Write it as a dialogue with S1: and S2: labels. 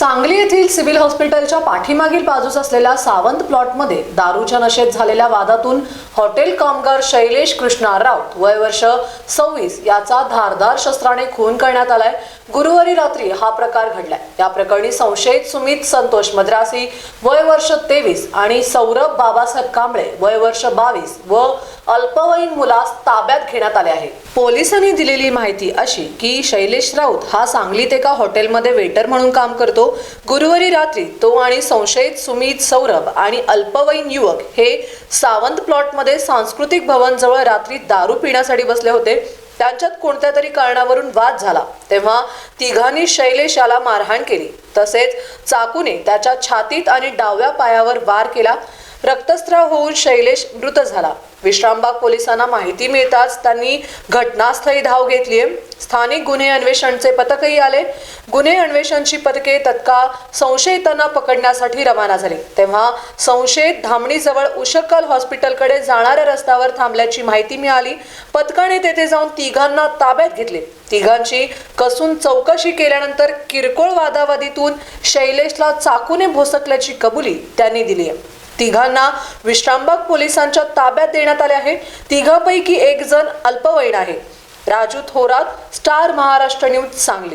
S1: सांगली येथील सिव्हिल हॉस्पिटलच्या पाठीमागील बाजूस असलेल्या सावंत प्लॉटमध्ये दारूच्या नशेत झालेल्या वादातून हॉटेल कामगार शैलेश कृष्णा राऊत वय वर्ष सव्वीस याचा धारदार शस्त्राने खून करण्यात आलाय. गुरुवारी रात्री हा प्रकार घडलाय. या प्रकरणी संशयित सुमित संतोष मद्रासी वय वर्ष तेवीस आणि सौरभ बाबासाहेब कांबळे वय वर्ष बावीस व अल्पवयीन मुलास ताब्यात घेण्यात आले आहे. पोलिसांनी दिलेली माहिती अशी की शैलेश राऊत हा सांगलीत एका हॉटेलमध्ये वेटर म्हणून काम करतो. गुरुवारी रात्री तो आणि संशयित सुमित सौरभ आणि अल्पवयीन युवक हे सावंत प्लॉटमध्ये सांस्कृतिक भवनजवळ रात्री दारू पिण्यासाठी बसले होते. त्यांच्यात कोणत्या तरी कारणावरून वाद झाला. तेव्हा तिघांनी शैलेश याला मारहाण केली. तसेच चाकूने त्याच्या छातीत आणि डाव्या पायावर वार केला. रक्तस्त्राव होऊन शैलेश मृत झाला. विश्रामबाग पोलिसांना माहिती मिळताच त्यांनी घटनास्थळी धाव घेतली स्थानिक गुन्हे अन्वेषणचे पथकही आले. गुन्हे अन्वेषणची पथके तत्काळ संशयितांना पकडण्यासाठी रवाना झाली. तेव्हा संशयित धामणीजवळ उशक्कल हॉस्पिटलकडे जाणाऱ्या रस्त्यावर थांबल्याची माहिती मिळाली. पथकाने तेथे जाऊन तिघांना ताब्यात घेतले. तिघांची कसून चौकशी केल्यानंतर किरकोळ वादावादीतून शैलेशला चाकूने भोसकल्याची कबुली त्यांनी दिली आहे. तिघांना विश्रामबाग पोलिसांच्या ताब्यात देण्यात आले आहे. तिघापैकी एक जण अल्पवयीन आहे. Raju Thorat star Maharashtra news Sangli.